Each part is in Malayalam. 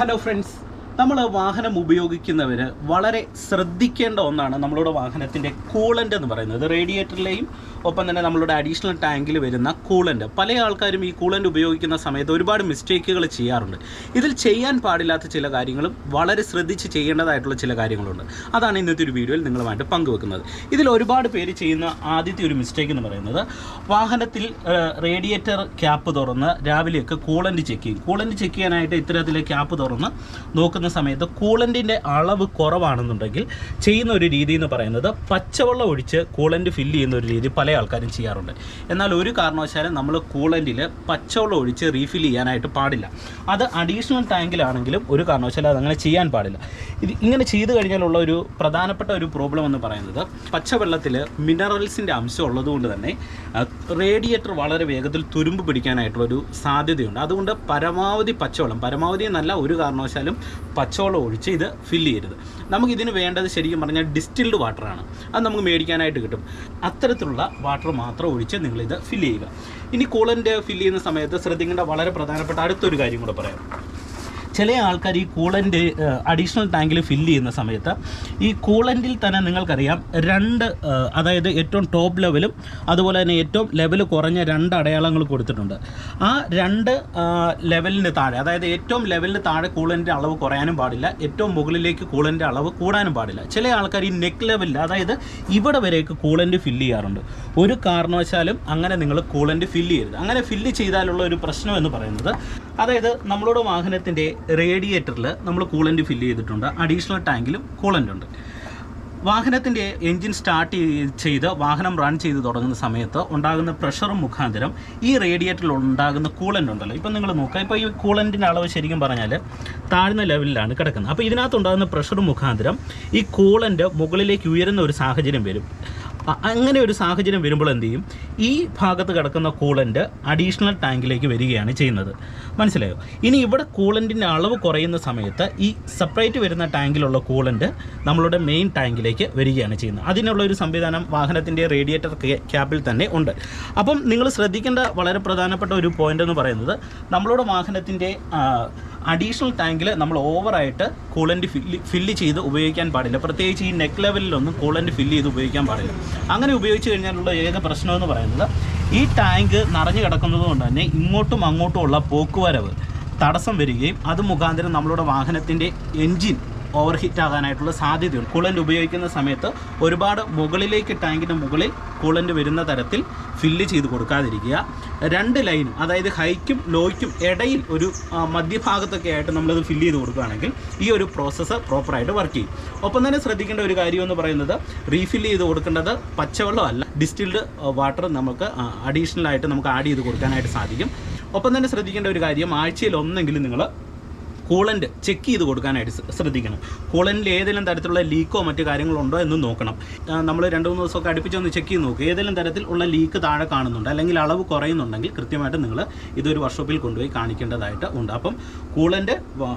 ഹലോ ഫ്രണ്ട്സ് നമ്മൾ വാഹനം ഉപയോഗിക്കുന്നവർ വളരെ ശ്രദ്ധിക്കേണ്ട ഒന്നാണ് നമ്മളുടെ വാഹനത്തിന്റെ കൂളന്റ് എന്ന് പറയുന്നത്. റേഡിയേറ്ററിലെയും ഒപ്പം തന്നെ നമ്മളുടെ അഡീഷണൽ ടാങ്കിൽ വരുന്ന കൂളന്റ് പല ആൾക്കാരും ഈ കൂളന്റ് ഉപയോഗിക്കുന്ന സമയത്ത് ഒരുപാട് മിസ്റ്റേക്കുകൾ ചെയ്യാറുണ്ട്. ഇതിൽ ചെയ്യാൻ പാടില്ലാത്ത ചില കാര്യങ്ങളും വളരെ ശ്രദ്ധിച്ച് ചെയ്യേണ്ടതായിട്ടുള്ള ചില കാര്യങ്ങളുണ്ട്. അതാണ് ഇന്നത്തെ ഒരു വീഡിയോയിൽ നിങ്ങളുമായിട്ട് പങ്കുവെക്കുന്നത്. ഇതിൽ ഒരുപാട് പേര് ചെയ്യുന്ന ആദ്യത്തെ ഒരു മിസ്റ്റേക്ക് എന്ന് പറയുന്നത് വാഹനത്തിൽ റേഡിയേറ്റർ ക്യാപ്പ് തുറന്ന് രാവിലെയൊക്കെ കൂളന്റ് ചെക്ക് ചെയ്യും. കൂളന്റ് ചെക്ക് ചെയ്യാനായിട്ട് ഇത്തരത്തിലെ ക്യാപ്പ് തുറന്ന് നോക്കുന്ന സമയത്ത് കൂളന്റിന്റെ അളവ് കുറവാണെന്നുണ്ടെങ്കിൽ ചെയ്യുന്ന ഒരു രീതി എന്ന് പറയുന്നത് പച്ചവെള്ളം ഒഴിച്ച് കൂളന്റ് ഫില്ല് ചെയ്യുന്ന ഒരു രീതി പല ആൾക്കാരും ചെയ്യാറുണ്ട്. എന്നാൽ ഒരു കാരണവശാലും നമ്മൾ കൂളന്റിൽ പച്ചവെള്ളം ഒഴിച്ച് റീഫിൽ ചെയ്യാനായിട്ട് പാടില്ല. അത് അഡീഷണൽ ടാങ്കിലാണെങ്കിലും ഒരു കാരണവശാലും അതങ്ങനെ ചെയ്യാൻ പാടില്ല. ഇത് ഇങ്ങനെ ചെയ്തു കഴിഞ്ഞാലുള്ള ഒരു പ്രധാനപ്പെട്ട ഒരു പ്രോബ്ലം എന്ന് പറയുന്നത് പച്ചവെള്ളത്തിൽ മിനറൽസിന്റെ അംശം ഉള്ളതുകൊണ്ട് തന്നെ റേഡിയേറ്റർ വളരെ വേഗത്തിൽ തുരുമ്പ് പിടിക്കാനായിട്ടുള്ളൊരു സാധ്യതയുണ്ട്. അതുകൊണ്ട് പരമാവധി പച്ചവെള്ളം പരമാവധി എന്നല്ല ഒരു കാരണവശാലും പച്ചവെള്ളം ഒഴിച്ച് ഇത് ഫില്ല് ചെയ്യരുത്. നമുക്കിതിന് വേണ്ടത് ശരിക്കും പറഞ്ഞാൽ ഡിസ്റ്റിൽഡ് വാട്ടറാണ് അത് നമുക്ക് മേടിക്കാനായിട്ട് കിട്ടും. അത്തരത്തിലുള്ള വാട്ടർ മാത്രം ഒഴിച്ച് നിങ്ങളിത് ഫില്ല് ചെയ്യുക. ഇനി കൂളന്റ് ഫില്ല് ചെയ്യുന്ന സമയത്ത് ശ്രദ്ധിക്കേണ്ട വളരെ പ്രധാനപ്പെട്ട അടുത്തൊരു കാര്യം കൂടെ പറയാം. ചില ആൾക്കാർ ഈ കൂളന്റ് അഡീഷണൽ ടാങ്കിൽ ഫില്ല് ചെയ്യുന്ന സമയത്ത് ഈ കൂളന്റിൽ തന്നെ നിങ്ങൾക്കറിയാം രണ്ട് അതായത് ഏറ്റവും ടോപ്പ് ലെവലും അതുപോലെ തന്നെ ഏറ്റവും ലെവൽ കുറഞ്ഞ രണ്ട് അടയാളങ്ങൾ കൊടുത്തിട്ടുണ്ട്. ആ രണ്ട് ലെവലിന് താഴെ അതായത് ഏറ്റവും ലെവലിന് താഴെ കൂളന്റെ അളവ് കുറയാനും പാടില്ല ഏറ്റവും മുകളിലേക്ക് കൂളന്റെ അളവ് കൂടാനും പാടില്ല. ചില ആൾക്കാർ ഈ നെക്ക് ലെവലിൽ അതായത് ഇവിടെ വരെയൊക്കെ കൂളന്റ് ഫില്ല് ചെയ്യാറുണ്ട്. ഒരു കാരണവശാലും അങ്ങനെ നിങ്ങൾ കൂളന്റ് ഫില്ല് ചെയ്യരുത്. അങ്ങനെ ഫില്ല് ചെയ്താലുള്ള ഒരു പ്രശ്നം എന്ന് പറയുന്നത് അതായത് നമ്മളുടെ വാഹനത്തിന്റെ റേഡിയേറ്ററിൽ നമ്മൾ കൂളന്റ് ഫില്ല് ചെയ്തിട്ടുണ്ട്. അഡീഷണൽ ടാങ്കിലും കൂളന്റ് ഉണ്ട്. വാഹനത്തിന്റെ എൻജിൻ സ്റ്റാർട്ട് ചെയ്ത് വാഹനം റൺ ചെയ്ത് തുടങ്ങുന്ന സമയത്ത് ഉണ്ടാകുന്ന പ്രഷറും മുഖാന്തരം ഈ റേഡിയേറ്ററിൽ ഉണ്ടാകുന്ന കൂളന്റ് ഉണ്ടല്ലോ. ഇപ്പം നിങ്ങൾ നോക്കുക. ഇപ്പോൾ ഈ കൂളന്റിന്റെ അളവ് ശരിക്കും പറഞ്ഞാൽ താഴ്ന്ന ലെവലിലാണ് കിടക്കുന്നത്. അപ്പോൾ ഇതിനകത്തുണ്ടാകുന്ന പ്രഷറും മുഖാന്തരം ഈ കൂളന്റ് മുകളിലേക്ക് ഉയരുന്ന ഒരു സാഹചര്യം വരും. അങ്ങനെ ഒരു സാഹചര്യം വരുമ്പോൾ എന്ത് ചെയ്യും? ഈ ഭാഗത്ത് കിടക്കുന്ന കൂളന്റ് അഡീഷണൽ ടാങ്കിലേക്ക് വരികയാണ് ചെയ്യുന്നത്. മനസ്സിലായോ? ഇനി ഇവിടെ കൂളന്റിന്റെ അളവ് കുറയുന്ന സമയത്ത് ഈ സെപ്പറേറ്റ് വരുന്ന ടാങ്കിലുള്ള കൂളന്റ് നമ്മളുടെ മെയിൻ ടാങ്കിലേക്ക് വരികയാണ് ചെയ്യുന്നത്. അതിനുള്ള ഒരു സംവിധാനം വാഹനത്തിന്റെ റേഡിയേറ്റർ ക്യാപ്പിൽ തന്നെ ഉണ്ട്. അപ്പം നിങ്ങൾ ശ്രദ്ധിക്കേണ്ട വളരെ പ്രധാനപ്പെട്ട ഒരു പോയിന്റ് എന്ന് പറയുന്നത് നമ്മളുടെ വാഹനത്തിന്റെ അഡീഷണൽ ടാങ്കിൽ നമ്മൾ ഓവറായിട്ട് കൂളന്റ് ഫില്ല് ഫില്ല് ചെയ്ത് ഉപയോഗിക്കാൻ പാടില്ല. പ്രത്യേകിച്ച് ഈ നെക്ക് ലെവലിലൊന്നും കൂളന്റ് ഫില്ല് ചെയ്ത് ഉപയോഗിക്കാൻ പാടില്ല. അങ്ങനെ ഉപയോഗിച്ച് കഴിഞ്ഞാലുള്ള ഏക പ്രശ്നമെന്ന് പറയുന്നത് ഈ ടാങ്ക് നിറഞ്ഞു കിടക്കുന്നത് കൊണ്ട് തന്നെ ഇങ്ങോട്ടും അങ്ങോട്ടുമുള്ള പോക്കുവരവ് തടസ്സം വരികയും അത് മുഖാന്തരം നമ്മളുടെ വാഹനത്തിന്റെ എൻജിൻ ഓവർ ഹീറ്റ് ആകാനായിട്ടുള്ള സാധ്യതയുണ്ട്. കൂളന്റ് ഉപയോഗിക്കുന്ന സമയത്ത് ഒരുപാട് മുകളിലേക്ക് ടാങ്കിന്റെ മുകളിൽ കൂളന്റ് വരുന്ന തരത്തിൽ ഫില്ല് ചെയ്ത് കൊടുക്കാതിരിക്കുക. രണ്ട് ലൈനും അതായത് ഹൈക്കും ലോയ്ക്കും ഇടയിൽ ഒരു മധ്യഭാഗത്തൊക്കെ ആയിട്ട് നമ്മളത് ഫില്ല് ചെയ്ത് കൊടുക്കുകയാണെങ്കിൽ ഈ ഒരു പ്രോസസ്സ് പ്രോപ്പറായിട്ട് വർക്ക് ചെയ്യും. ഒപ്പം തന്നെ ശ്രദ്ധിക്കേണ്ട ഒരു കാര്യം എന്ന് പറയുന്നത് റീഫില്ല് ചെയ്ത് കൊടുക്കേണ്ടത് പച്ചവെള്ളം അല്ല. ഡിസ്റ്റിൽഡ് വാട്ടർ നമുക്ക് അഡീഷണലായിട്ട് നമുക്ക് ആഡ് ചെയ്ത് കൊടുക്കാനായിട്ട് സാധിക്കും. ഒപ്പം തന്നെ ശ്രദ്ധിക്കേണ്ട ഒരു കാര്യം ആഴ്ചയിൽ ഒന്നെങ്കിലും നിങ്ങൾ കൂളന്റ് ചെക്ക് ചെയ്ത് കൊടുക്കാനായിട്ട് ശ്ര- ശ്രദ്ധിക്കണം. കൂളന്റിൽ ഏതെങ്കിലും തരത്തിലുള്ള ലീക്കോ മറ്റു കാര്യങ്ങളോ ഉണ്ടോ എന്ന് നോക്കണം. നമ്മൾ രണ്ട് മൂന്ന് ദിവസമൊക്കെ അടുപ്പിച്ചൊന്ന് ചെക്ക് ചെയ്ത് നോക്കുക ഏതെങ്കിലും തരത്തിൽ ഉള്ള ലീക്ക് താഴെ കാണുന്നുണ്ട്. അല്ലെങ്കിൽ അളവ് കുറയുന്നുണ്ടെങ്കിൽ കൃത്യമായിട്ട് നിങ്ങൾ ഇതൊരു വർക്ക്ഷോപ്പിൽ കൊണ്ടുപോയി കാണിക്കേണ്ടതായിട്ട് ഉണ്ട്. അപ്പം കൂളന്റ്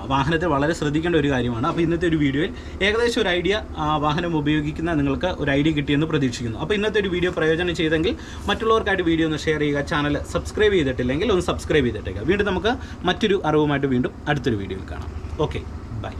വാഹനത്തെ വളരെ ശ്രദ്ധിക്കേണ്ട ഒരു കാര്യമാണ്. അപ്പോൾ ഇന്നത്തെ ഒരു വീഡിയോയിൽ ഏകദേശം ഒരു ഐഡിയ ആ വാഹനം ഉപയോഗിക്കുന്ന നിങ്ങൾക്ക് ഒരു ഐഡിയ കിട്ടിയെന്ന് പ്രതീക്ഷിക്കുന്നു. അപ്പോൾ ഇന്നത്തെ ഒരു വീഡിയോ പ്രയോജനം ചെയ്തെങ്കിൽ മറ്റുള്ളവർക്കായിട്ട് വീഡിയോ ഒന്ന് ഷെയർ ചെയ്യുക. ചാനൽ സബ്സ്ക്രൈബ് ചെയ്തിട്ടില്ലെങ്കിൽ ഒന്ന് സബ്സ്ക്രൈബ് ചെയ്തിട്ടേക്കുക വീണ്ടും നമുക്ക് മറ്റൊരു അറിവുമായിട്ട് വീണ്ടും അടുത്തൊരു വീഡിയോയിൽ കാണാം. ഓക്കെ.